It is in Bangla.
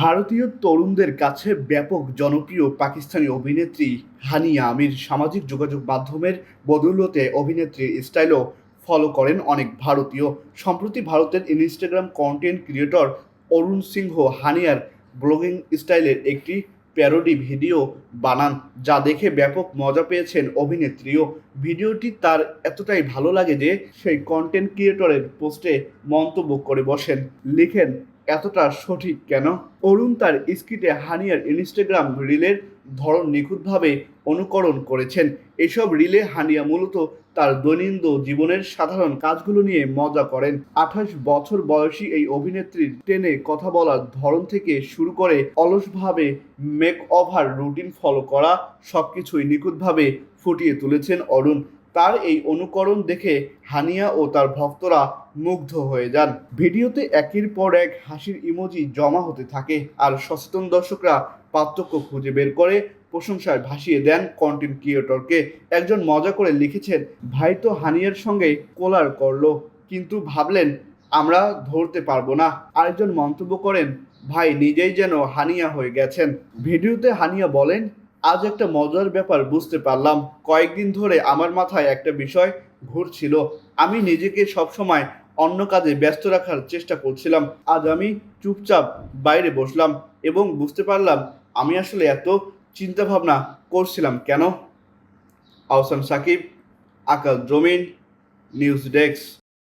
ভারতীয় তরুণদের কাছে ব্যাপক জনপ্রিয় পাকিস্তানি অভিনেত্রী হানিয়া আমির সামাজিক যোগাযোগ মাধ্যমের বদৌলতে অভিনেত্রীর স্টাইলও ফলো করেন অনেক ভারতীয়। সম্প্রতি ভারতের Instagram content creator Arun Singh হানিয়ার blogging স্টাইলের একটি প্যারোডি ভিডিও বানান, যা দেখে ব্যাপক মজা পেয়েছেন অভিনেত্রীও। ভিডিওটি তার এতটাই ভালো লাগে যে সেই কন্টেন্ট ক্রিয়েটরের পোস্টে মন্তব্য করে বসেন, লিখেন এতটা সঠিক কেন? অরুণ তার স্কিটে হানিয়ার ইনস্টাগ্রাম রিলের ধরন নিখুঁতভাবে অনুকরণ করেছেন। এসব রিলে হানিয়া মূলত তার দৈনন্দিন জীবনের সাধারণ কাজগুলো নিয়ে মজা করেন। আঠাশ বছর বয়সী এই অভিনেত্রীর টেনে কথা বলার ধরন থেকে শুরু করে অলসভাবে মেক ওভার রুটিন ফলো করা সবকিছুই নিখুঁতভাবে ফুটিয়ে তুলেছেন অরুণ। তার এই অনুকরণ দেখে হানিয়া ও তার ভক্তরা মুগ্ধ হয়ে যান। ভিডিওতে একের পর এক হাসির ইমোজি জমা হতে থাকে আর সচেতন দর্শকরা পার্থক্য খুঁজে বের করে প্রশংসায় ভাসিয়ে দেন কন্টেন্ট ক্রিয়েটরকে একজন মজা করে লিখেছেন, ভাই তো হানিয়ার সঙ্গে কোলার করল, কিন্তু ভাবলেন আমরা ধরতে পারব না। আরেকজন মন্তব্য করেন, ভাই নিজেই যেন হানিয়া হয়ে গেছেন। ভিডিওতে হানিয়া বলেন আজ একটা মজার ব্যাপার বুঝতে পারলাম। কয়েকদিন ধরে আমার মাথায় একটা বিষয় ঘুরছিল। আমি নিজেকে সবসময় অন্য কাজে ব্যস্ত রাখার চেষ্টা করছিলাম। আজ আমি চুপচাপ বাইরে বসলাম এবং বুঝতে পারলাম আমি আসলে এত চিন্তা ভাবনা করছিলাম কেন? আহসান সাকিব, আকাশ জমিন নিউজ ডেস্ক।